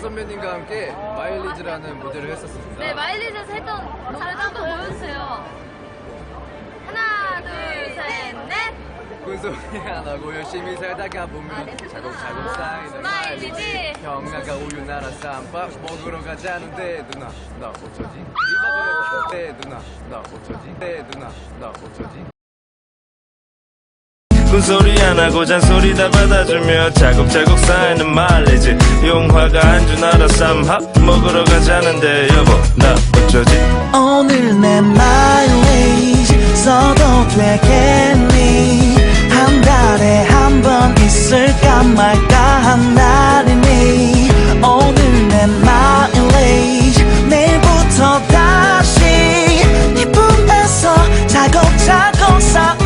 선배님과 함께 마일리지라는 무대를 했었습니다. 네, 마일리지에서 했던 잘했던 한번 보여주세요. 하나, 둘, 셋, 넷. 큰 소리 안 하고 열심히 살다가 보면 차곡차곡 쌓이는 마일리지. 형아가 우유 나라 쌈밥 먹으러 가자는데 누나 나 어쩌지 이바지를 네 누나 나 어쩌지 네 누나 나 어쩌지 군소리 안 하고 잔소리 다 받아주며 자국자국 쌓이는 말리지. 용화가 안주 나라 쌈합 먹으러 가자는데 여보 나 어쩌지? 오늘 내 마이 써도 되겠니? 한 달에 한 번 있을까 말까 한 날이니? 오늘 내 마이 내일부터 다시 네 품에서 자곡자곡 쌓